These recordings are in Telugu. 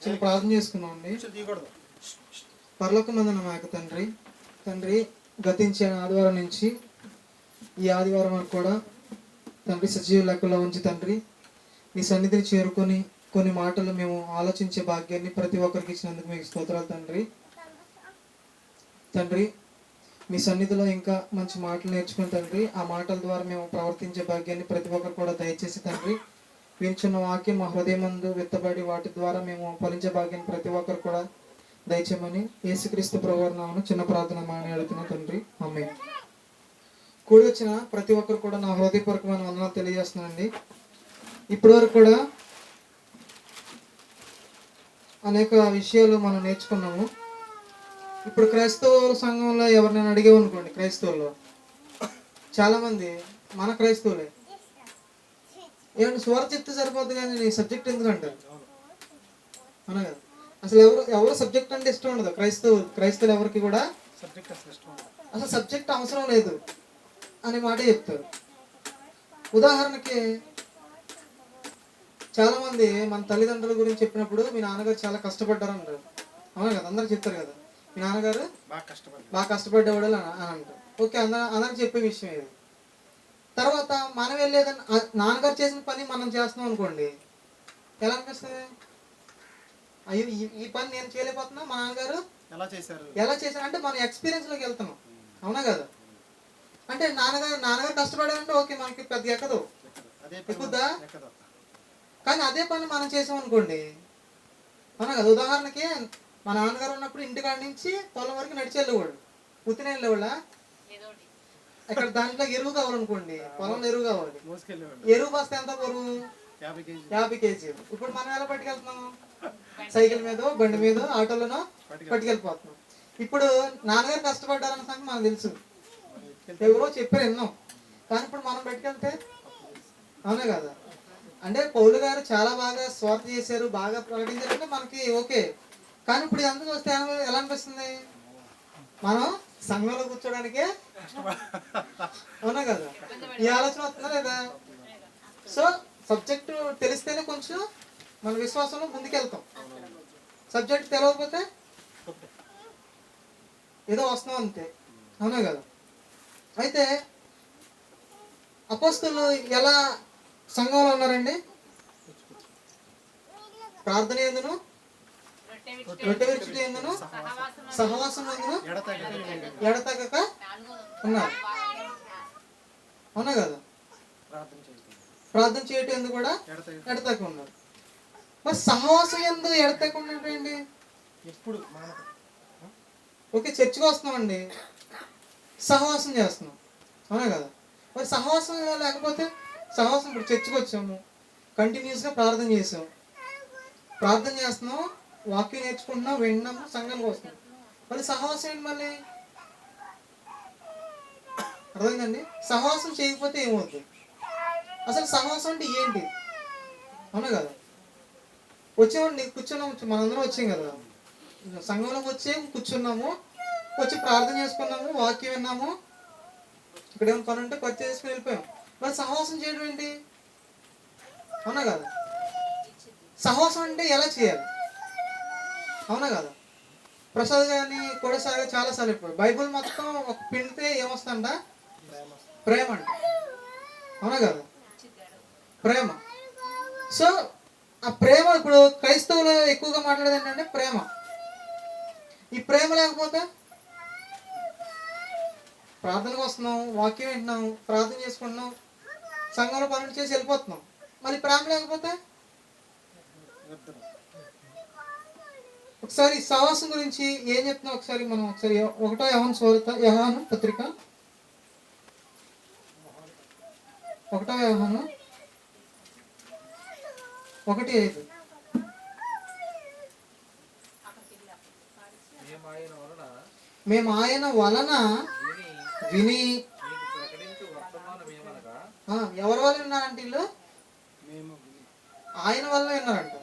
చిన్న ప్రార్థన చేసుకున్నాం అండి పర్లోకమందున మాకు తండ్రి తండ్రి గతించే ఆదివారం నుంచి ఈ ఆదివారం వరకు కూడా తండ్రి సజీవ లెక్కలో ఉంచి తండ్రి నీ సన్నిధిని చేరుకొని కొన్ని మాటలు మేము ఆలోచించే భాగ్యాన్ని ప్రతి ఒక్కరికి ఇచ్చినందుకు మీకు స్తోత్రాలు తండ్రి. తండ్రి మీ సన్నిధిలో ఇంకా మంచి మాటలు నేర్చుకుని తండ్రి ఆ మాటల ద్వారా మేము ప్రవర్తించే భాగ్యాన్ని ప్రతి ఒక్కరు కూడా దయచేసి తండ్రి వించున్న వాక్యం మా హృదయమందు విత్తబడి వాటి ద్వారా మేము ఫలించే భాగ్యాన్ని ప్రతి ఒక్కరు కూడా దయచేయమని యేసుక్రీస్తు ప్రభువారు చిన్న ప్రార్థన మాని అడుగుతున్నాం తండ్రి. అమ్మే కూడి వచ్చిన ప్రతి ఒక్కరు కూడా నా హృదయపూర్వకమైన వందనాలు తెలియజేస్తున్నానండి. ఇప్పటి వరకు కూడా అనేక విషయాలు మనం నేర్చుకున్నాము. ఇప్పుడు క్రైస్తవ సంఘంలో ఎవరినైనా అడిగామనుకోండి క్రైస్తవుల్లో. చాలామంది మన క్రైస్తవులే. ఏమంటే స్వర చెప్తే సరిపోద్ది కానీ నీ సబ్జెక్ట్ ఎందుకంటారు? అవునా కదా? అసలు ఎవరు ఎవరు సబ్జెక్ట్ అంటే ఇష్టం ఉండదు. క్రైస్తవు క్రైస్తవులు ఎవరికి కూడా సబ్జెక్ట్ అసలు ఇష్టం. అసలు సబ్జెక్ట్ అవసరం లేదు అనే మాట చెప్తారు. ఉదాహరణకి చాలా మంది మన తల్లిదండ్రుల గురించి చెప్పినప్పుడు మీ నాన్నగారు చాలా కష్టపడ్డారు అంటారు. అవునా కదా? అందరు చెప్తారు కదా. నాన్నగారు? బాగా కష్టపడ్డా బాగా కష్టపడ్డవాడు అని అంటారు. ఓకే అందరూ అందరికి చెప్పే విషయం ఇది. తర్వాత మనం వెళ్ళేదని నాన్నగారు చేసిన పని మనం చేస్తున్నాం అనుకోండి. ఎలా అనిపిస్తుంది? అయ్యో ఈ- పని నేను చేయలేకపోతున్నా మా నాన్నగారు? ఎలా చేశారు? ఎలా చేశారు? అంటే మన ఎక్స్పీరియన్స్లోకి వెళ్తున్నాం. అవునా కదా? అంటే నాన్నగారు నాన్నగారు కష్టపడారంటే ఓకే మనకి పెద్ద ఎక్కదు. అదే ఎక్కుద్దా? ఎక్కదు. కానీ అదే పని మనం చేసాం అనుకోండి. అవునా కదా? ఉదాహరణకి మా నాన్నగారు ఉన్నప్పుడు ఇంటికాడ నుంచి పొలం వరకు నడిచి వెళ్ళేవాడు. ఉత్తిన వెళ్ళేవాళ్ళ ఇక్కడ దాంట్లో ఎరువు కావాలనుకోండి. పొలంలో ఎరువు కావాలి. ఎరువు బస్తా ఎంత బరువు యాభై కేజీ యాభై కేజీ ఇప్పుడు మనం ఎలా పట్టుకెళ్తున్నాం? సైకిల్ మీద బండి మీద ఆటోలోనో పట్టుకెళ్ళిపోతున్నాం. ఇప్పుడు నాన్నగారు కష్టపడ్డారన్న సంగతి మనకు తెలుసు. ఎవరో చెప్పారు ఎన్నో. కానీ ఇప్పుడు మనం పెట్టుకెళ్తే అవునే కదా? అంటే పౌలు గారు చాలా బాగా స్వార్థ చేశారు బాగా ప్రకటించారంటే మనకి ఓకే. కానీ ఇప్పుడు ఇదంతా చూస్తే ఎలా- అనిపిస్తుంది? మనం సంఘంలో కూర్చోడానికే? అవునా కదా? ఈ ఆలోచన వస్తుందా లేదా? సో సబ్జెక్ట్ తెలిస్తేనే కొంచెం మన విశ్వాసంలో ముందుకెళ్తాం. సబ్జెక్ట్ తెలియకపోతే ఏదో వస్తున్నాం అంతే. అవునా కదా? అయితే అపోస్తులు ఎలా సంఘంలో ఉన్నారండి? ప్రార్థన ఎందును? ఎందును సహవాసం ఎందును ఎడతెగక ఉన్నారు. అవునా కదా? ప్రార్థన చేయటం ఎందుకు కూడా? ఎడతెగక ఉన్నారు మరి సహవాసం ఎందు ఎడతెగక ఉన్నట్టండి ఎప్పుడు ఓకే చర్చికి వస్తున్నామండి. సహవాసం చేస్తున్నాం. అవునా కదా? మరి సహవాసం లేకపోతే సహవాసం ఇప్పుడు చర్చికి వచ్చాము. కంటిన్యూస్గా ప్రార్థన చేసాం. ప్రార్థన చేస్తున్నాం. వాక్యం నేర్చుకుంటున్నాం వింటున్నాము సంఘానికి వస్తున్నాం. మళ్ళీ సహవాసం ఏంటి మళ్ళీ? అర్థమైందండి? సహవాసం చేయకపోతే ఏమవుతుంది? అసలు సహవాసం అంటే ఏంటి? అవును కదా? వచ్చేవాడిని కూర్చున్నాం మనందరం వచ్చాం కదా? సంఘంలోకి వచ్చి కూర్చున్నాము వచ్చి ప్రార్థన చేసుకున్నాము వాక్యం విన్నాము. ఇక్కడ ఏమైనా పని ఉంటే పర్చేస్ చేసుకుని వెళ్ళిపోయాం. మరి సహవాసం చేయడం ఏంటి? అవునా కదా? సహవాసం అంటే ఎలా చేయాలి? అవునా కదా? ప్రసాద్ గారిని కూడా సాగా చాలా సార్లు బైబుల్ మొత్తం ఒక పిండితే ఏమొస్తుందంట? ప్రేమ అంట. అవునా కదా? ప్రేమ. సో ఆ ప్రేమ ఇప్పుడు క్రైస్తవులు ఎక్కువగా మాట్లాడేది ఏంటంటే ప్రేమ. ఈ ప్రేమ లేకపోతే ప్రార్థనకు వస్తున్నాం వాక్యం వింటున్నాం ప్రార్థన చేసుకుంటున్నాం సంఘంలో పనులు చేసి వెళ్ళిపోతున్నాం. మళ్ళీ ప్రేమ లేకపోతే? ఒకసారి సహవాసం గురించి ఏం చెప్తున్నాం ఒకసారి మనం ఒకసారి ఒకటో యవన్ స్వరత యవహాను పత్రిక. ఒకటో యవహాను ఒకటి ఐదు. మేము ఆయన వలన విని ఎవరి వల్ల విన్నారంటే వీళ్ళు? ఆయన వల్ల విన్నారంట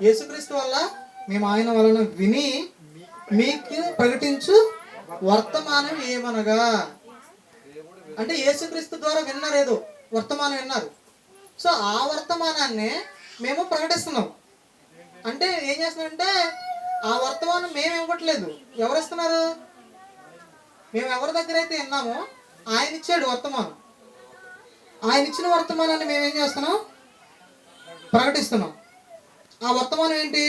యేసుక్రీస్తు వల్ల మేము ఆయన వలన విని మీకు ప్రకటించు వర్తమానం ఏమనగా? అంటే యేసుక్రీస్తు ద్వారా విన్నారేదో వర్తమానం విన్నారు. సో ఆ వర్తమానాన్ని మేము ప్రకటిస్తున్నాం. అంటే ఏం చేస్తున్నామంటే ఆ వర్తమానం మేము ఇవ్వట్లేదు. ఎవరు ఇస్తున్నారు మేము ఎవరి దగ్గర అయితే విన్నామో ఆయన ఇచ్చాడు వర్తమానం. ఆయన ఇచ్చిన వర్తమానాన్ని మేము ఏం చేస్తున్నాం? ప్రకటిస్తున్నాం. ఆ వర్తమానం ఏంటి?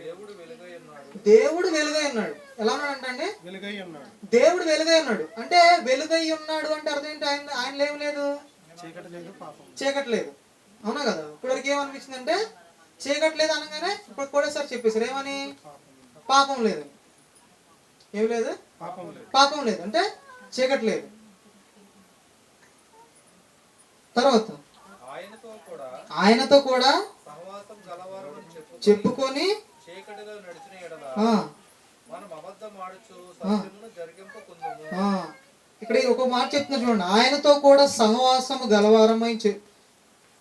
దేవుడు వెలుగై ఉన్నాడు. దేవుడు వెలుగై ఉన్నాడు ఎలా ఉన్నాడు అంటే వెలుగై ఉన్నాడు. దేవుడు వెలుగై ఉన్నాడు. అంటే వెలుగై ఉన్నాడు అంటే అర్థం ఏంటి? ఆయన ఆయన ఏం లేదు? చీకటి లేదు పాపం. చీకటి లేదు అవునా కదా? ఇప్పటివరకు ఏమనిపించింది అంటే చీకటి లేదు అనగానే ఇప్పుడు కూడా సార్ చెప్పేశారు. ఏమని? పాపం లేదు. ఏం లేదు? పాపం లేదు. పాపం లేదు. అంటే చీకటి లేదు తర్వాత ఆయనతో కూడా ఆ, ఇక్కడ ఒక మాట చెప్తున్నా చూడండి. ఆయనతో కూడా సహవాసము గలవారమై చె-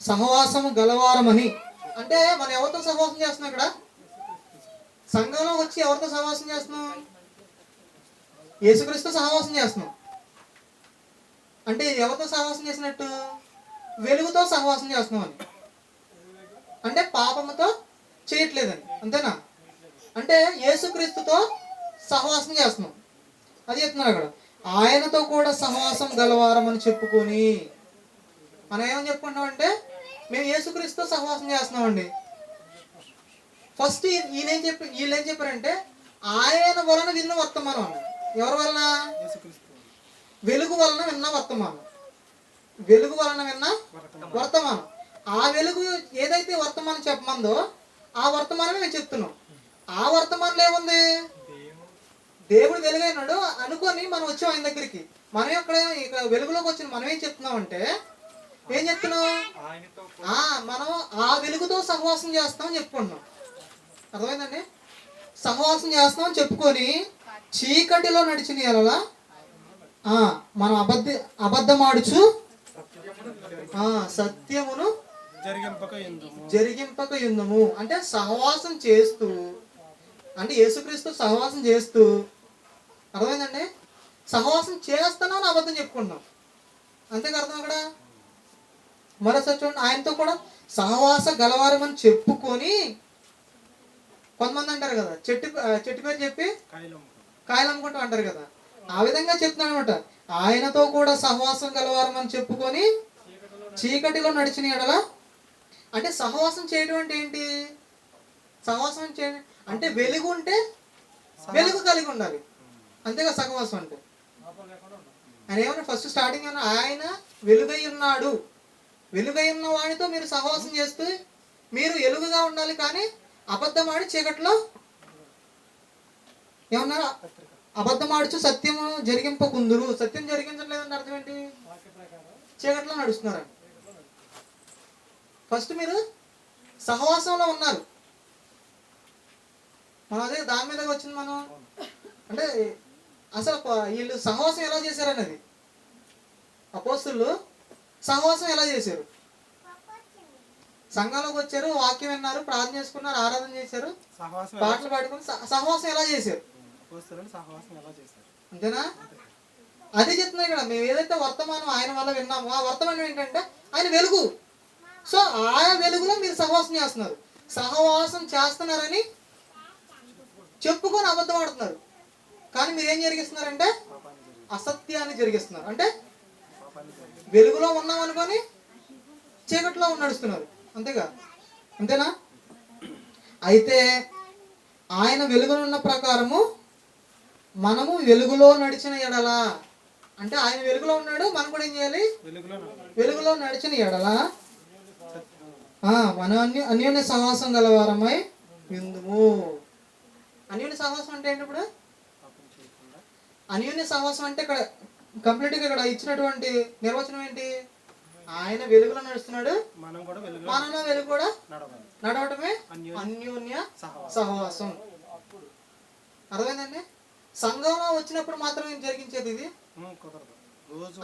సహవాసము గలవారమని. అంటే మనం ఎవరితో సహవాసం చేస్తున్నాం ఇక్కడ? సంఘంలో వచ్చి ఎవరితో సహవాసం చేస్తున్నాం? యేసుక్రీస్తు సహవాసం చేస్తున్నాం. అంటే ఎవరితో సహవాసం చేసినట్టు? వెలుగుతో సహవాసం చేస్తున్నాం అని. అంటే పాపముతో చేయట్లేదని అంతేనా? అంటే యేసుక్రీస్తుతో సహవాసం చేస్తున్నాం. అది చెప్తున్నారు అక్కడ. ఆయనతో కూడా సహవాసం గలవారం అని చెప్పుకొని మనం ఏమని చెప్పుకుంటామంటే మేము యేసుక్రీస్తుతో సహవాసం చేస్తున్నామండి. ఫస్ట్ ఈయన ఏం చెప్పి వీళ్ళు ఏం చెప్పారంటే ఆయన వలన విన్న వర్తమానం ఎవరి వలన? వెలుగు వలన విన్న వర్తమానం. వెలుగు వలన విన్న. వర్తమానం. ఆ వెలుగు ఏదైతే వర్తమానం చెప్పమందో ఆ వర్తమానమే మేము చెప్తున్నాం. ఆ వర్తమానంలో ఏముంది? దేవుడు వెలుగైనాడు. అనుకొని మనం వచ్చాం ఆయన దగ్గరికి. మనం ఇక్కడ వెలుగులోకి వచ్చిన మనం ఏం చెప్తున్నాం అంటే ఏం చెప్తున్నాం? మనం ఆ వెలుగుతో సహవాసం చేస్తామని చెప్పుకుంటున్నాం అర్థమైందండి? సహవాసం చేస్తామని చెప్పుకొని చీకటిలో నడిచిన ఎలలా ఆ, మనం అబద్ధ అబద్ధమాడుచు ఆ, సత్యమును జరిగింపక ఎందుము? యుందము అంటే సహవాసం చేస్తూ అంటే యేసుక్రీస్తు సహవాసం చేస్తూ అర్థమైందండి? సహవాసం చేస్తున్నాను అబద్ధం చెప్పుకుంటున్నాం. అంతేగా అర్థం అక్కడ? మరోసారి చూడండి ఆయనతో కూడా సహవాస గలవారం అని చెప్పుకొని కొంతమంది అంటారు కదా చెట్టు చెట్టు పేరు చెప్పి కాయలు అమ్ముకుంటూ. అంటారు కదా. ఆ విధంగా చెప్తున్నాను అనమాట ఆయనతో కూడా సహవాసం గలవారం అని చెప్పుకొని చీకటిలో నడిచిన ఎడల అంటే సహవాసం చేయడం అంటే ఏంటి? సహవాసం చేయడం అంటే వెలుగు ఉంటే వెలుగు కలిగి ఉండాలి. అంతేగా సహవాసం అంటే. ఆయన ఏమన్నా ఫస్ట్ స్టార్టింగ్ ఏమన్నా ఆయన వెలుగై ఉన్నాడు. వెలుగై ఉన్న వాడితో మీరు సహవాసం చేస్తే మీరు ఎలుగుగా ఉండాలి కానీ అబద్ధమాడి చీకట్లో ఏమన్నా అబద్ధమాడుచు సత్యము జరిగింపకుందురు. సత్యం జరిగించట్లేదని అర్థం ఏంటి? చీకట్లో నడుస్తున్నారండి ఫస్ట్ మీరు సహవాసంలో ఉన్నారు. మనం అదే దాని మీద వచ్చింది మనం. అంటే అసలు వీళ్ళు సహవాసం ఎలా చేశారన్నది అపోస్తులు సహవాసం ఎలా చేశారు? సంఘంలోకి వచ్చారు వాక్యం విన్నారు ప్రార్థన చేసుకున్నారు ఆరాధన చేశారు. సహవాసం పాటలు పాడుకుని చేశారు? సహవాసం ఎలా చేశారు? అంతేనా? అదే చెప్తున్నాయి ఇక్కడ. మేము ఏదైతే వర్తమానం ఆయన వల్ల విన్నామో ఆ వర్తమానం ఏంటంటే ఆయన వెలుగు. సో ఆ వెలుగులో మీరు సహవాసం చేస్తున్నారు. సహవాసం చేస్తున్నారని చెప్పుకొని అబద్ధం ఆడుతున్నారు. కానీ మీరు ఏం జరిగిస్తున్నారంటే అసత్యాన్ని జరిగిస్తున్నారు. అంటే వెలుగులో ఉన్నాం అనుకొని చీకట్లో నడుస్తున్నారు. అంతేగా? అంతేనా? అయితే ఆయన వెలుగునున్న ప్రకారము మనము వెలుగులో నడిచిన ఎడల. అంటే ఆయన వెలుగులో ఉన్నాడు మనం కూడా ఏం చేయాలి? వెలుగులో నడిచిన ఎడల. మన అన్య అన్యోన్య సహవాసం గలవారమై విందుము అన్యోన్య సహవాసం అంటే ఏంటి ఇప్పుడు? అన్యోన్య సహవాసం అంటే ఇక్కడ కంప్లీట్గా ఇక్కడ ఇచ్చినటువంటి నిర్వచనం ఏంటి? ఆయన వెలుగులో నడుస్తున్నాడు. మనం కూడా వెలుగు కూడా నడవటమే అన్యోన్య సహవాసం అర్థమైందండి? సంఘంలో వచ్చినప్పుడు మాత్రమే జరిగించేది ఇది.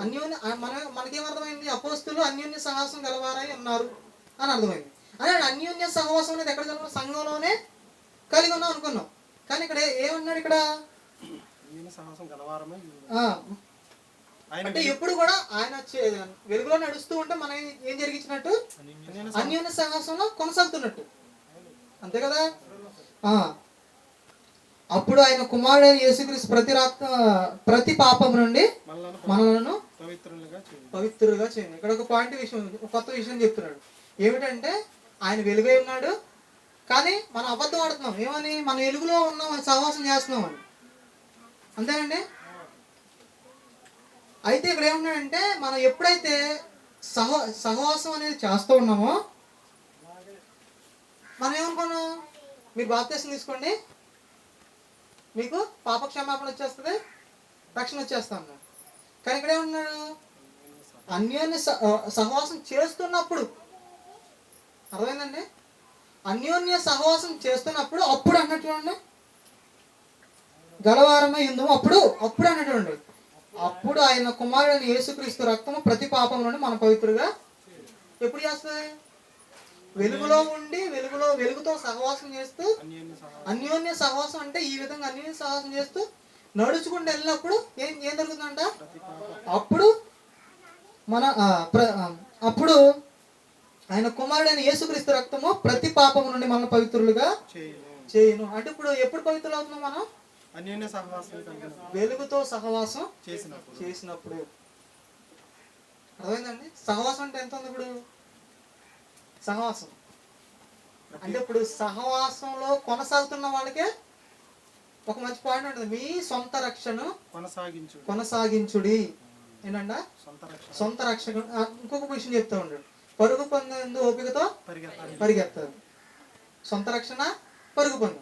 అన్యోన్య మన మనకేం అర్థమైంది? అపోస్తులు అన్యోన్య సహవాసం గలవారై ఉన్నారు. అని అర్థమైంది. అదే అన్యోన్య సహవాసం అనేది ఎక్కడ కలవాలి సంఘంలోనే కలిగి ఉన్నాం అనుకున్నాం. కానీ ఇక్కడ ఏమన్నాడు ఇక్కడ? అంటే ఎప్పుడు కూడా ఆయన వెలుగులో నడుస్తూ ఉంటే మనం ఏం- జరిగించినట్టు? అన్యోన్య సహవాసంలో కొనసాగుతున్నట్టు. అంతే కదా? ఆ. అప్పుడు ఆయన కుమారుడు యేసుక్రీస్తు ప్రతి రక్త ప్రతి పాపం నుండి మనలను పవిత్రులుగా చేయండి. పవిత్రులుగా చేయండి. ఇక్కడ ఒక పాయింట్ విషయం కొత్త విషయం చెప్తున్నాడు. ఏమిటంటే ఆయన వెలుగై ఉన్నాడు కానీ మనం అబద్ధం ఆడుతున్నాం. ఏమని? మన వెలుగులో ఉన్నాం అని సహవాసం చేస్తున్నాం అని. అంతేనండి? అయితే ఇక్కడ ఏమున్నాడంటే మనం ఎప్పుడైతే సహ సహవాసం అనేది చేస్తూ ఉన్నామో మనం ఏమనుకున్నాం? మీరు బాప్తీసం తీసుకోండి. మీకు పాపక్షమాపణ వచ్చేస్తుంది రక్షణ వచ్చేస్తాను కానీ ఇక్కడ ఏమన్నాడు? అన్యోన్య సహవాసం చేస్తున్నప్పుడు అర్థమైందండి? అన్యోన్య సహవాసం చేస్తున్నప్పుడు అప్పుడు అన్నట్టు గలవారమే ఇందు అప్పుడు అప్పుడు అన్నటువంటి అప్పుడు ఆయన కుమారుడైన యేసుక్రీస్తు రక్తము ప్రతి పాపం నుండి మన పవిత్రుగా ఎప్పుడు చేస్తుంది? వెలుగులో ఉండి వెలుగులో వెలుగుతో సహవాసం చేస్తూ అన్యోన్య సహవాసం అంటే ఈ విధంగా అన్యోన్య సహవాసం చేస్తూ నడుచుకుంటూ వెళ్ళినప్పుడు ఏం ఏం జరుగుతుందంట? అప్పుడు మన అప్పుడు ఆయన కుమారుడైన యేసుక్రీస్తు రక్తము ప్రతి పాపము నుండి మన పవిత్రులుగా చేయను. చేయను. అంటే ఇప్పుడు ఎప్పుడు పవిత్రులు అవుతున్నాం మనం? అన్యోన్య సహవాసం వెలుగుతో సహవాసం చేసినప్పుడు. చేసినప్పుడు. అర్థమైందండి? సహవాసం అంటే ఎంత ఉంది ఇప్పుడు? సహవాసం. అంటే ఇప్పుడు సహవాసంలో కొనసాగుతున్న వాళ్ళకే ఒక మంచి పాయింట్ ఉంటుంది. మీ సొంత రక్షణ కొనసాగించు కొనసాగించుడి. ఏంటంట? సొంత రక్షణ. ఇంకొక విషయం చెప్తా ఉంటాడు పరుగు పొందేందు ఓపికతో పరిగెత్తాలి. సొంత రక్షణ పరుగు పొందు.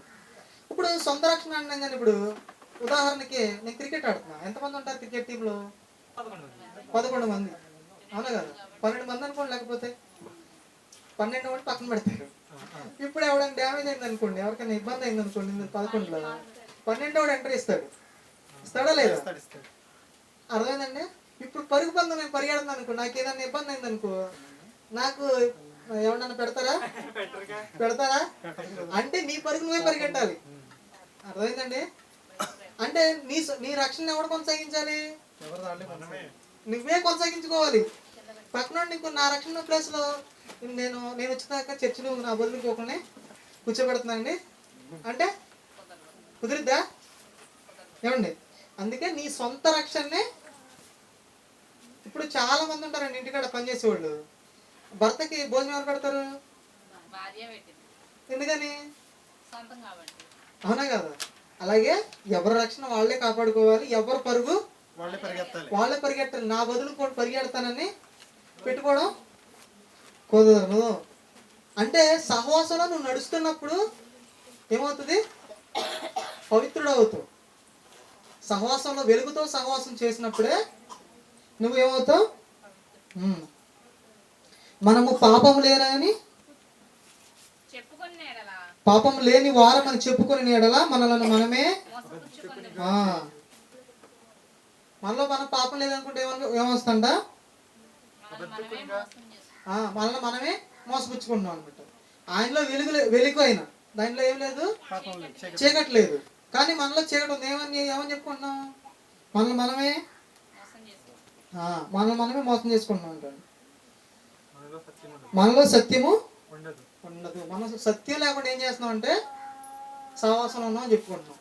ఇప్పుడు సొంత రక్షణ అంటే కానీ ఇప్పుడు ఉదాహరణకి నేను క్రికెట్ ఆడుతున్నా. ఎంతమంది ఉంటారు క్రికెట్ టీంలో? పదకొండు మంది. అవునా కదా? పన్నెండు మంది అనుకోండి లేకపోతే? పన్నెండు మంది పక్కన పెడతారు. ఇప్పుడు ఎవడైనా డ్యామేజ్ అయింది అనుకోండి ఎవరికైనా ఇబ్బంది అయింది అనుకోండి పదకొండులో పన్నెండు వాడు ఎంటర్ ఇస్తాడు ఇస్తాడా లేదా అర్థమైందండి? ఇప్పుడు పరుగు పందెం నేను పరిగెడుతున్నాను అనుకో నాకు ఏదైనా ఇబ్బంది అయింది అనుకో నాకు ఎవరన్నా పెడతారా? పెడతారా? అంటే నీ పరుగు నువ్వే పరిగెట్టాలి. అర్థమైందండి? అంటే నీ నీ రక్షణ కొనసాగించాలి? ఎవరు మనమే. నువ్వే కొనసాగించుకోవాలి. పక్కన నీకు నా రక్షణ ప్లేస్లో నేను నేను వచ్చినాక చర్చిలో నా బదులు ఇంకొకరిని కూర్చోబెడుతున్నానండి. అంటే కుదిరిద్దా? ఏమండి? అందుకే నీ సొంత రక్షణనే ఇప్పుడు చాలా మంది ఉంటారండి ఇంటికాడ పనిచేసేవాళ్ళు. భర్తకి భోజనం ఎవరు పెడతారు? ఎందుకని? అవునా కదా? అలాగే ఎవరి రక్షణ వాళ్ళే కాపాడుకోవాలి ఎవరు పరుగు వాళ్ళే పరిగెత్తాలి. వాళ్ళే పరిగెట్టాలి నా బదులు ఇంకోటి పరిగెడతానని పెట్టుకోవడం కుదరదు. అంటే సహవాసంలో నువ్వు నడుస్తున్నప్పుడు ఏమవుతుంది? పవిత్రుడు అవుతావు సహవాసంలో వెలుగుతో సహవాసం చేసినప్పుడే నువ్వు ఏమవుతావు. మనము పాపం ఎడలా. పాపం లేని వారం అని చెప్పుకొని ఎడల మనలను మనమే. మనలో మనం పాపం లేదనుకుంటే మనం ఆ, మనల్ని మనమే మోసపుచ్చుకుంటున్నాం అనమాట ఆయనలో వెలుగు వెలుగు అయిన దాంట్లో ఏం లేదు? పాపం లేదు చీకటి. చీకటి లేదు కానీ మనలో చీకటి ఉంది. ఏమని ఏమని చెప్పుకుంటున్నాం? మనల్ని మనమే మోసం చేస్తాం. ఆ, మనల్ని మనమే మోసం చేసుకుంటున్నాం అంటాడు. ఉండదు మనలో సత్యము ఉండదు. ఉండదు. మనం సత్యం లేకుండా ఏం చేస్తున్నాం అంటే సహవాసంలో ఉన్నాం అని చెప్పుకుంటున్నాం.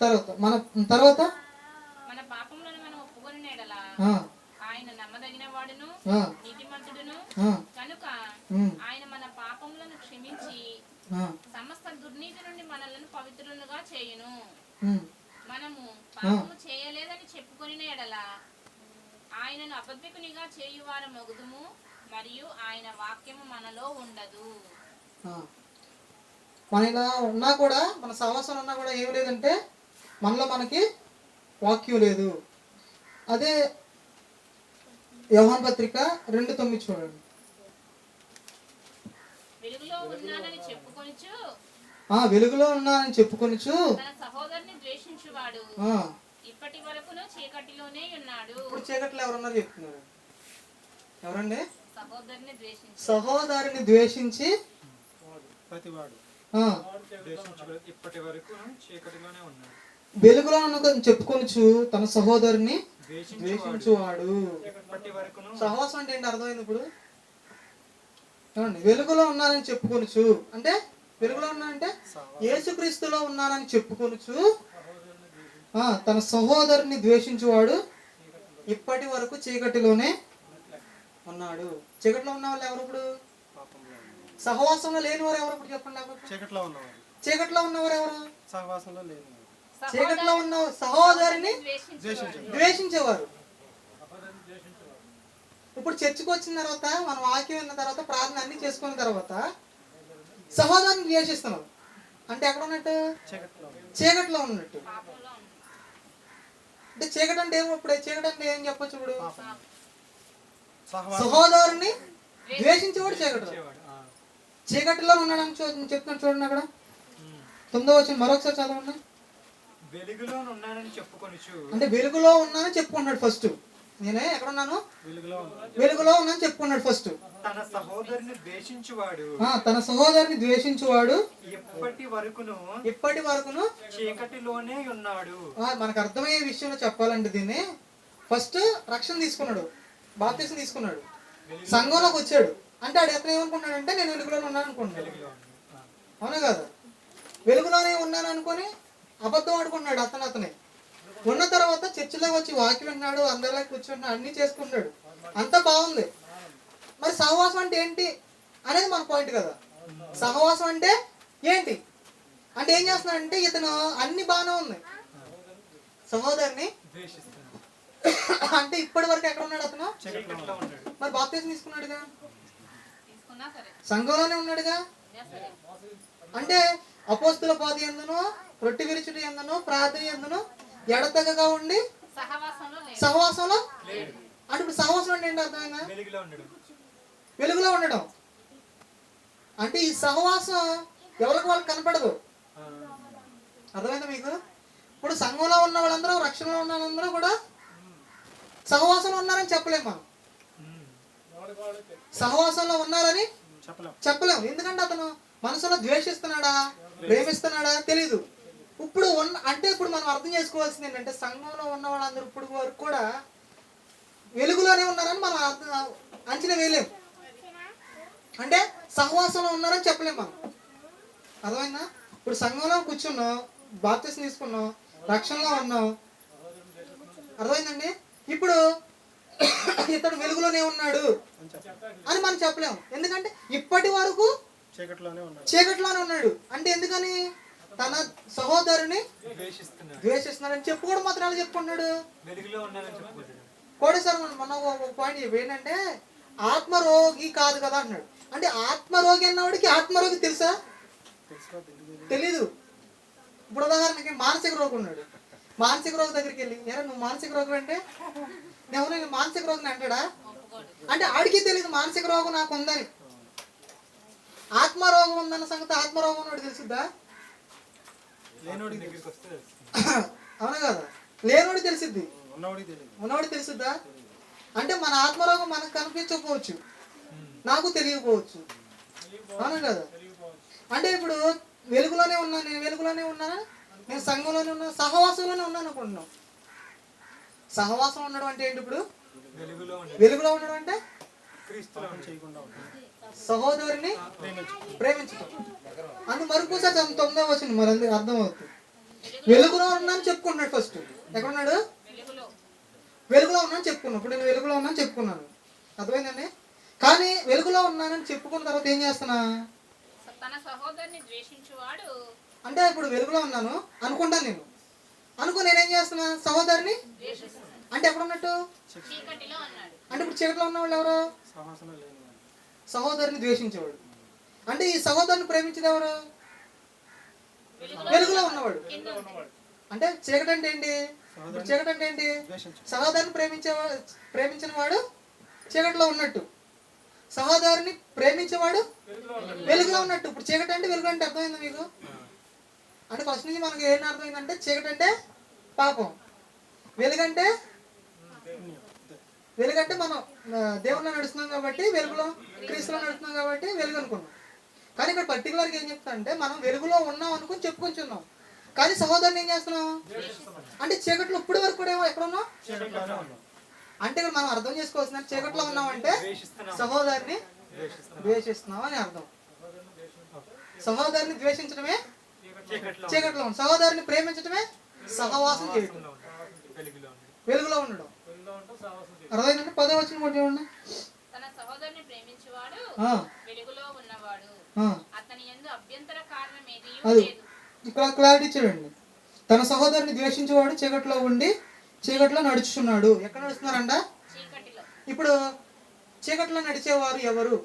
తర్వాత మన తర్వాత? మన మనం ఒప్పుకొని ఆయన నమ్మదగిన వాడును నీతిమంతుడును. కనుక ఆయన మన పాపములను క్షమించి సమస్త దుర్నీతి నుండి మనలను పవిత్రులుగా చేయును. ఉమ్. మనము పాపము చేయలేదని చెప్పుకొని ఎడల ఆయనను అబద్ధికునిగా చేయువార మొగుదుము మరియు ఆయన వాక్యము మనలో ఉండదు. మన ఇలా ఉన్నా కూడా మన సహవాసం ఉన్నా కూడా ఏం లేదంటే మనలో మనకి వాక్యం లేదు. అదే యోహాన్ పత్రిక రెండు తొమ్మిది చూడండి. వెలుగులో ఉన్నానని చెప్పుకొనిచు. ఆ వెలుగులో ఉన్నానని చెప్పుకొనిచు. తన సహోదరుని ద్వేషించువాడు. ఆ, ఇప్పటి వరకును చీకటిలోనే ఉన్నాడు. ఇప్పుడు చీకట్లో ఎవరున్నారు చెప్తున్నారు. ఎవరండి? సహోదరుని ద్వేషించు. సహోదరిని ద్వేషించి ప్రతివాడు. ఆ, దేశించలేదు ఇప్పటి వరకు చీకటిలోనే ఉన్నాడు. వెలుగులో అనుకొని చెప్పుకొనుచు తన సహోదరుని ద్వేషించువాడు. సహవాసం అంటే ఏంటి? అర్థమైంది ఇప్పుడు? వెలుగులో ఉన్నానని చెప్పుకొనుచు. అంటే వెలుగులో ఉన్నానంటే యేసుక్రీస్తులో ఉన్నానని చెప్పుకొనుచు ఆ, తన సహోదరుని ద్వేషించువాడు. ఇప్పటి వరకు చీకటిలోనే ఉన్నాడు. చీకటిలో ఉన్న వాళ్ళు ఎవరు ఇప్పుడు. సహవాసంలో లేని వారు ఎవరు ఇప్పుడు చెప్పండి చీకట్లో ఉన్నవాడు. చీకటిలో ఉన్నవారు ఎవరు? సహవాసంలో లేని చీకటిలో ఉన్న సహోదరిని. ద్వేషించేవారు. ఇప్పుడు చర్చికి వచ్చిన తర్వాత మనం వాక్యం విన్న తర్వాత ప్రార్థన అన్ని చేసుకున్న తర్వాత సహోదరుని ద్వేషిస్తున్నాం అంటే ఎక్కడ ఉన్నట్టు? చీకట్లో ఉన్నట్టు. అంటే చీకటి అంటే ఏమో ఇప్పుడు? చీకటి అంటే ఏం చెప్పొచ్చు ఇప్పుడు? సహోదరుని ద్వేషించేవాడు చీకటి. చీకటిలో. ఉన్నాడని చూ చెప్తున్నాడు చూడండి అక్కడ. తొమ్మిదో వచ్చిన మరొకసారి చదవండి. వెలుగులో ఉన్నానని చెప్పుకొనుచు అంటే వెలుగులో ఉన్నానని చెప్పుకున్నాడు ఫస్ట్. నేనే ఎక్కడ ఉన్నాను వెలుగులో ఉన్నాడు వెలుగులో ఉన్నానని చెప్పుకున్నాడు ఫస్ట్. తన సహోదరుని ద్వేషించువాడు. తన సహోదరుని ద్వేషించువాడు ఇప్పటి వరకును ఇప్పటి వరకును చీకటిలోనే ఉన్నాడు. ఆ, మనకు అర్థమయ్యే విషయంలో చెప్పాలంటే దీన్ని ఫస్ట్ రక్షణ తీసుకున్నాడు. బాప్తీసం తీసుకున్నాడు. సంఘంలోకి వచ్చాడు. అంటే ఆడు ఎక్కడ ఏమనుకున్నాడంటే నేను వెలుగులోనే ఉన్నాను అనుకుంటున్నాడు అవునా కదా? వెలుగులోనే ఉన్నాను అనుకొని అబద్ధం ఆడుకున్నాడు అతను అతనే. ఉన్న తర్వాత చర్చిలో వచ్చి వాకి విన్నాడు అందరిలో కూర్చున్నాడు అన్ని చేసుకుంటాడు అంతా బాగుంది. మరి సహవాసం అంటే ఏంటి అనేది మన పాయింట్ కదా. సహవాసం అంటే ఏంటి? అంటే ఏం చేస్తున్నాడంటే ఇతను అన్ని బాగానే ఉంది. సహోదరిని అంటే ఇప్పటి వరకు ఎక్కడ ఉన్నాడు అతను? చీకట్లో ఉన్నాడు. మరి బాప్తీసం తీసుకున్నాడుగా? తీసుకున్నా సరే. సంఘంలోనే ఉన్నాడుగా? అంటే అపోస్తుల పాది ఎందును రొట్టె విరుచుటి ఎందును ప్రార్థన ఎందును ఎడతెగగా ఉండి సహవాసంలో అంటే ఇప్పుడు సహవాసం అంటే ఏంటి అర్థమైందా? వెలుగులో ఉన్నాడు వెలుగులో ఉండడం. అంటే ఈ సహవాసం ఎవరికి వాళ్ళకి కనపడదు. అర్థమైందా మీకు? ఇప్పుడు సంఘంలో ఉన్న వాళ్ళందరూ రక్షణలో ఉన్న వాళ్ళందరూ కూడా సహవాసంలో ఉన్నారని చెప్పలేము మనం. సహవాసంలో ఉన్నారని చెప్పలేం. చెప్పలేము ఎందుకంటే అతను మనసులో ద్వేషిస్తున్నాడా? ప్రేమిస్తున్నాడా? తెలీదు. ఇప్పుడు ఉన్న అంటే ఇప్పుడు మనం అర్థం చేసుకోవాల్సింది ఏంటంటే సంఘంలో ఉన్న వాళ్ళందరూ ఇప్పుడు వరకు కూడా వెలుగులోనే ఉన్నారని మనం అర్థం అంచనా వేయలేము అంటే సహవాసంలో ఉన్నారని చెప్పలేము మనం. అర్థమైందా? ఇప్పుడు సంఘంలో కూర్చున్నాం బాప్తిసం తీసుకున్నాం రక్షణలో ఉన్నాం. అర్థమైందండి? ఇప్పుడు ఇతడు వెలుగులోనే ఉన్నాడు అని మనం చెప్పలేము. ఎందుకంటే ఇప్పటి వరకు చీకట్లోనే ఉన్నాడు. చీకట్లోనే ఉన్నాడు. అంటే ఎందుకని? తన సహోదరుని ద్వేషిస్తున్నాడు. ద్వేషిస్తున్నాడని చెప్పుకోవడం మాత్రం ఎలా చెప్పుకున్నాడు వెలుగులో ఉన్నానని చెప్పుకుంటాడు. కోటేశ్వర మన ఒక పాయింట్ ఏంటంటే ఆత్మరోగి కాదు కదా అన్నాడు అంటే ఆత్మరోగి అన్నవాడికి ఆత్మరోగి తెలుసా? తెలీదు. ఇప్పుడు ఉదాహరణకి మానసిక రోగి ఉన్నాడు మానసిక రోగి దగ్గరికి వెళ్ళి ఏరా నువ్వు మానసిక రోగం అంటే? ఎవరు నేను మానసిక రోగిని అంటాడా? అంటే ఆడికి తెలియదు మానసిక రోగం నాకు ఉందని. ఆత్మరోగం ఉందన్న సంగతి ఆత్మరోగం ఉన్నాడు తెలుసుద్దా. అవునా కదా? లేనోడి తెలిసిద్ది. ఉన్నవాడి తెలుసుద్దా? అంటే మన ఆత్మరోగం మనకు కనిపించకపోవచ్చు. నాకు తెలియకపోవచ్చు. అవునా కదా? అంటే ఇప్పుడు వెలుగులోనే ఉన్నాను నేను వెలుగులోనే ఉన్నానా? నేను సంఘంలోనే ఉన్నాను సహవాసంలోనే ఉన్నాను అనుకుంటున్నాం సహవాసం ఉండడం అంటే ఏంటి ఇప్పుడు? వెలుగులో ఉండడం. అంటే? సహోదరుని ప్రేమించు ప్రేమించడం. అందు మరొకసారి చదువు తొమ్మిదో వచ్చింది మరి అందుకు అర్థమవుతుంది. వెలుగులో ఉన్నాను చెప్పుకున్నాడు ఫస్ట్ ఎక్కడున్నాడు? వెలుగులో. వెలుగులో ఉన్నాను చెప్పుకున్నాను ఇప్పుడు నేను వెలుగులో ఉన్నాను చెప్పుకున్నాను. అర్థమైందండి? కానీ వెలుగులో ఉన్నానని చెప్పుకున్న తర్వాత ఏం చేస్తున్నా? తన సహోదరుని ద్వేషించువాడు అంటే ఇప్పుడు వెలుగులో ఉన్నాను అనుకుంటాను నేను. అనుకుని నేనేం చేస్తున్నా? సహోదరిని? అంటే ఎక్కడ ఉన్నట్టు చీకటిలో అన్నాడు అంటే ఇప్పుడు చీకట్లో ఉన్న వాళ్ళు ఎవరు. సహోదరిని ద్వేషించేవాడు. అంటే ఈ సహోదరుని ప్రేమించేది ఎవరు? వెలుగులో వెలుగులో ఉన్నవాడు. అంటే చీకటి అంటే ఏంటి? చీకటి అంటే ఏంటి? సహోదరుని ప్రేమించే ప్రేమించిన వాడు చీకటిలో ఉన్నట్టు. సహోదరుని ప్రేమించేవాడు వెలుగులో ఉన్నట్టు. ఇప్పుడు చీకటి అంటే వెలుగు అంటే అర్థమైందా మీకు? అంటే ఫస్ట్ నుంచి మనకి ఏం అర్థమైందంటే చీకటి అంటే పాపం. వెలుగంటే వెలుగంటే మనం ఆ, నడుస్తున్నాం కాబట్టి వెలుగులో క్రీస్తులో నడుస్తున్నాం కాబట్టి వెలుగు అనుకున్నాం. కానీ ఇక్కడ పర్టికులర్గా ఏం చెప్తా అంటే మనం వెలుగులో ఉన్నాం అనుకుని చెప్పుకుంటున్నాం కానీ సహోదరుని ఏం చేస్తున్నావు అంటే చీకట్లో ఇప్పుడు వరకు కూడా ఏమో ఎక్కడ ఉన్నావు ఉన్నాం? అంటే ఇక్కడ మనం అర్థం చేసుకోవాల్సిన చీకట్లో ఉన్నామంటే ద్వేషిస్తున్నాం సహోదరుని ద్వేషిస్తున్నాం ద్వేషిస్తున్నాం అని అర్థం. సహోదరుని ద్వేషించడమే చీకట్లో ఉంది సహోదరుని ప్రేమించడమే సహవాసం చేయటం. వెలుగులో ఉండడం. అర్థమైందంటే పదో వచ్చిన కూడా చూడండి. తన సహోదరుని ప్రేమించువాడు ఆ, వెలుగులో ఉన్నవాడు. ఆ. అతని యందు అభ్యంతర కారణం ఏది అది లేదు. ఇక్కడ క్లారిటీ చూడండి. తన సహోదరుని ద్వేషించేవాడు చీకట్లో ఉండి చీకట్లో నడుచుచున్నాడు. ఎక్కడ నడుస్తున్నారంట? చీకటిలో. ఇప్పుడు చీకట్లో నడిచేవారు ఎవరు?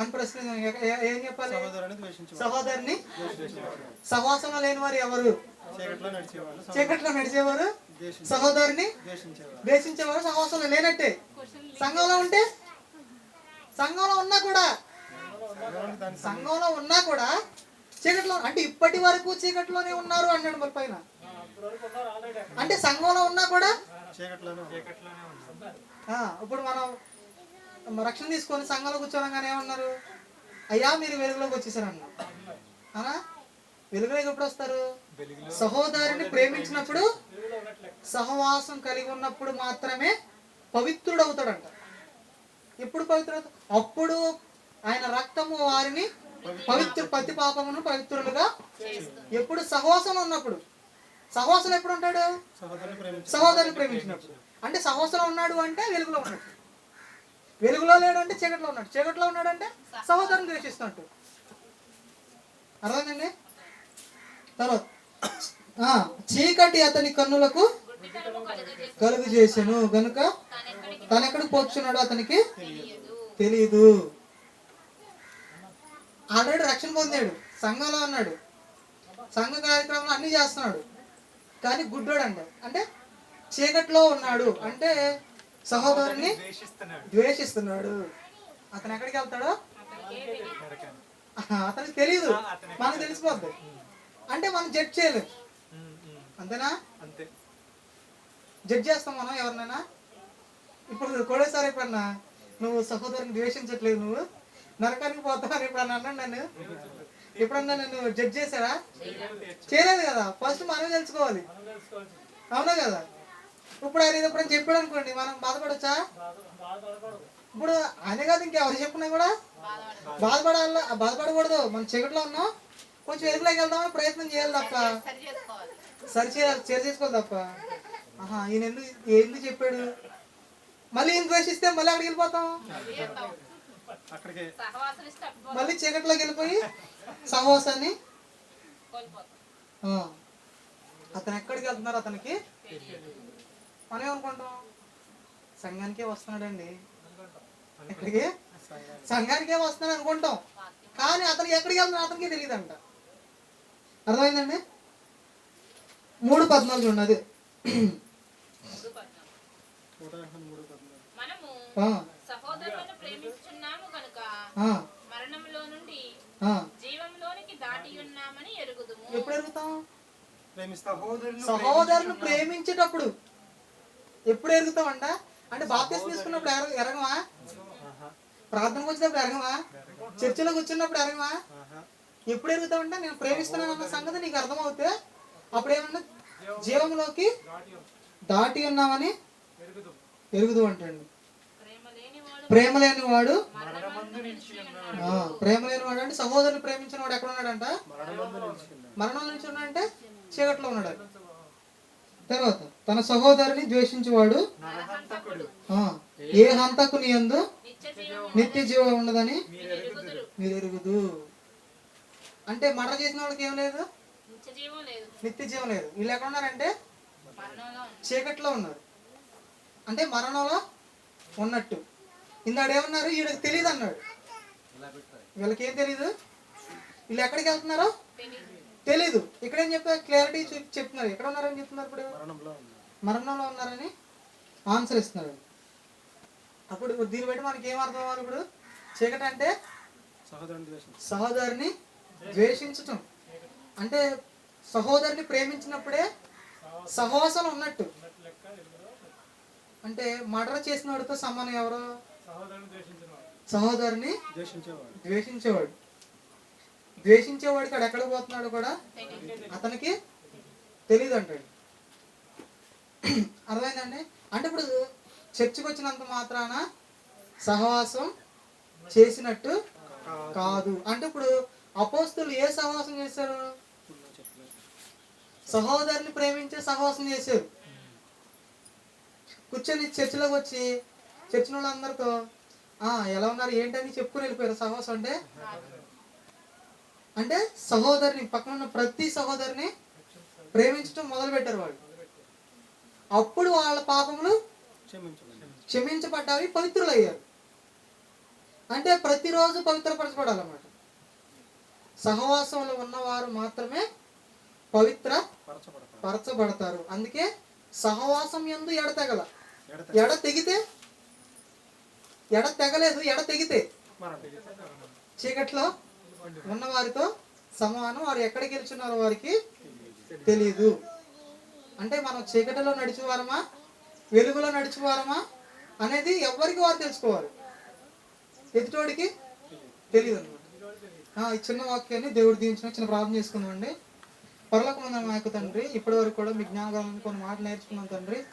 అని ప్రశ్న ఏ- చెప్పాలి? సహోదరుని సహవాసంలో లేని వారు ఎవరు? చీకట్లో నడిచేవారు. సహోదరుని ద్వేషించేవారు సహవాసంలో లేనట్టే? సంఘంలో ఉంటే? సంఘంలో ఉన్నా కూడా? సంఘంలో ఉన్నా కూడా చీకట్లో అంటే ఇప్పటి వరకు చీకట్లోనే ఉన్నారు అన్నాడు మరి పైన. అంటే సంఘంలో ఉన్నా కూడా? ఇప్పుడు మనం రక్షణ తీసుకొని సంఘంలో కూర్చోనగానే ఏమన్నారు? అయ్యా మీరు వెలుగులోకి వచ్చేసారన్న అనా? వెలుగులోకి ఎప్పుడు వస్తారు? సహోదరుని ప్రేమించినప్పుడు సహవాసం కలిగి ఉన్నప్పుడు మాత్రమే పవిత్రుడు అవుతాడంట ఎప్పుడు పవిత్రుడు? అప్పుడు ఆయన రక్తము వారిని పవిత్ర ప్రతి పాపమును పవిత్రులుగా ఎప్పుడు సహవాసంలో ఉన్నప్పుడు. సహవాసం ఎప్పుడు ఉంటాడు? సహోదరుని ప్రేమించే సహోదరుని ప్రేమించినప్పుడు. అంటే సహోదరం ఉన్నాడు అంటే వెలుగులో ఉన్నాడు వెలుగులో లేడు అంటే చీకట్లో ఉన్నాడు. చీకట్లో ఉన్నాడు అంటే సహోదరుని ద్వేషిస్తున్నట్టు అర్థమైందండి? తర్వాత ఆ, చీకటి అతని కన్నులకు కలుగు చేశాను గనుక తానెక్కడికి తను ఎక్కడికి పోతున్నాడో అతనికి తెలియదు. ఆల్రెడీ రక్షణ పొందాడు. సంఘంలో ఉన్నాడు. సంఘ కార్యక్రమాలు అన్ని చేస్తున్నాడు. కానీ గుడ్డోడు అండి అంటే చీకట్లో ఉన్నాడు. అంటే సహోదరుని ద్వేషిస్తున్నాడు. అతను ఎక్కడికి వెళ్తాడో? అతనికి తెలియదు మనకు తెలిసిపోద్ది. అంటే మనం జడ్జ్ చేయలేం. ఉమ్, ఉమ్. అంతేనా? అంతే. జడ్జ్ చేస్తాం మనం ఎవరినైనా? ఇప్పుడు కోడేసారి ఎప్పుడన్నా నువ్వు సహోదరుని ద్వేషించట్లేదు నువ్వు? నరకానికి పోతావు అని ఎప్పుడన్నా అన్నాడు నన్ను? ఎప్పుడన్నా నన్ను జడ్జ్ చేశారా చేయలేదు. కదా. ఫస్ట్ మనమే తెలుసుకోవాలి. అవునా కదా? ఇప్పుడు ఆయన ఇది ఎప్పుడైనా చెప్పాడు అనుకోండి మనం బాధపడొచ్చా? ఇప్పుడు ఆయన కాదు ఇంకెవరు చెప్పినా కూడా? బాధపడాల బాధపడకూడదు మనం చీకట్లో ఉన్నాం. కొంచెం వెలుగులోకి వెళ్దామని ప్రయత్నం చేయాలి తప్ప. సరి చేయాలి చేర్ చేసుకోవాలి తప్ప. ఆహా ఈయన ఎందుకు ఎందుకు చెప్పాడు? మళ్ళీ ఈయన ద్వేషిస్తే మళ్ళీ అక్కడికి వెళ్ళిపోతాం. మళ్ళీ చీకట్లోకి వెళ్ళిపోయి సహవాసాన్ని అతను ఎక్కడికి వెళ్తున్నారు అతనికి? మనం ఏమనుకుంటాం సంఘానికే వస్తున్నాడండి. ఎక్కడికి? సంఘానికే. వస్తున్నాడు అనుకుంటాం. కానీ అతనికి ఎక్కడికి వెళ్తున్నాడు అతనికి తెలియదంట. అర్థమైందండి? మూడు పద్నాలుగు ఎరుగుదుము. ఎప్పుడు ఎరుగుతాం? సహోదరుని ప్రేమించేటప్పుడు. ఎప్పుడు ఎరుగుతామంట అంటే బాప్తిస్మ తీసుకున్నప్పుడు ఎరగ ఎరగమా ఆహా, ప్రార్థనకు వచ్చినప్పుడు ఎరగమా చర్చిలో కూర్చున్నప్పుడు ఎరగమా ఆహా. ఎప్పుడు ఎరుగుతామంటే నేను ప్రేమిస్తున్నాను అన్న సంగతి నీకు అర్థమవుతే అప్పుడు ఏమన్నా జీవంలోకి దాటి ఉన్నామని ఎరుగుదు. అంటాడు. ప్రేమ లేని వాడు ప్రేమ లేని వాడు మరణమందు నిలిచి ఉన్నాడు ఆ, ప్రేమ లేని వాడు అంటే సహోదరుని ప్రేమించిన వాడు ఎక్కడ ఉన్నాడంట. మరణం నుంచి ఉన్నాడంటే చీకట్లో ఉన్నాడు. తర్వాత తన సహోదరుని ద్వేషించేవాడు నరహంతకుడు. ఆ, ఏ హంతకుని యందు నిత్య జీవం నిత్య జీవం ఉండదని మీరు ఎరుగుదు అంటే మర్డర్ చేసిన వాళ్ళకి ఏం లేదు? నిత్య జీవం లేదు. నిత్య జీవం లేదు. వీళ్ళు ఎక్కడ ఉన్నారంటే? చీకట్లో ఉన్నారు. అంటే మరణంలో ఉన్నట్టు. ఇందాడు ఏమన్నారు? వీళ్ళకి తెలియదు అన్నాడు వీళ్ళకి ఏం తెలియదు వీళ్ళు ఎక్కడికి వెళ్తున్నారో? తెలీదు. ఇక్కడ ఏం చెప్తా క్లారిటీ చెప్తున్నారు. ఎక్కడ ఉన్నారని చెప్తున్నారు ఇప్పుడు? మరణంలో ఉన్నారు. మరణంలో ఉన్నారని ఆన్సర్ ఇస్తున్నారు. అప్పుడు దీన్ని బట్టి మనకి ఏం అర్థం అవ్వాలి ఇప్పుడు? చీకటి అంటే సహోదరుని ద్వేషం. సహోదరుని ద్వేషించటం. అంటే సహోదరుని ప్రేమించినప్పుడే సహవాసం ఉన్నట్టు. అంటే మర్డర్ చేసిన వాడితో సమానం ఎవరు సహోదరుని ద్వేషించేవాడు. ద్వేషించేవాడు. ద్వేషించేవాడికి అక్కడ ఎక్కడ పోతున్నాడు కూడా అతనికి తెలియదు అంటాడు అర్థమైందండి? అంటే ఇప్పుడు చర్చికి వచ్చినంత మాత్రాన సహవాసం చేసినట్టు కాదు. అంటే ఇప్పుడు అపోస్తులు ఏ సహవాసం చేశారు? సహోదరుని ప్రేమించే సహవాసం చేశారు. కూర్చొని చర్చిలోకి వచ్చి చర్చిన వాళ్ళందరితో "ఆ, ఎలా ఉన్నారు? ఏంటని చెప్పుకుని వెళ్ళిపోయారు సహవాసం అంటే అంటే సహోదరిని పక్కన ఉన్న ప్రతి సహోదరిని ప్రేమించడం మొదలు పెట్టారు వాళ్ళు. అప్పుడు వాళ్ళ పాపములు క్షమించబడ్డావి పవిత్రులు అయ్యారు అంటే ప్రతిరోజు పవిత్రపరచబడాలన్నమాట. సహవాసంలో ఉన్నవారు మాత్రమే పవిత్ర పరచబడతారు. అందుకే సహవాసం ఎందు ఎడతెగల ఎడత ఎడ తెగితే ఎడ తెగలేదు ఎడ తెగితే. చీకట్లో ఉన్నవారితో సమానం. వారు ఎక్కడ వెళ్తున్నారో వారికి తెలియదు అంటే మనం చీకటిలో నడిచేవారమా? వెలుగులో నడిచేవారమా? అనేది ఎవరికి వారు తెలుసుకోవాలి. ఎదుటోడికి తెలియదు అనమాట ఈ చిన్న వాక్యాన్ని దేవుడు దీవించిన చిన్న ప్రార్థన చేసుకుందామండి. పరలోకమంది మా యొక్క తండ్రి ఇప్పటి వరకు కూడా మీ జ్ఞానకాలను కొన్ని మాటలు నేర్చుకున్నాం తండ్రి.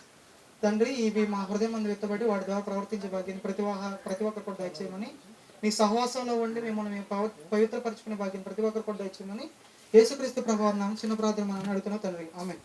తండ్రి ఇవి మా హృదయం మంది వ్యక్తపడి వాటి ద్వారా ప్రవర్తించే భాగ్యం ప్రతి ఒక్క- ప్రతి ఒక్కరు కూడా దయచేయమని మీ సహవాసంలో ఉండి మిమ్మల్ని మేము పవిత్రపరచుకునే భాగ్యం ప్రతి ఒక్కరు కూడా దయచేయమని యేసుక్రీస్తు ప్రభావం చిన్న ప్రార్థన మనం అడుగుతున్న తండ్రి. ఆమె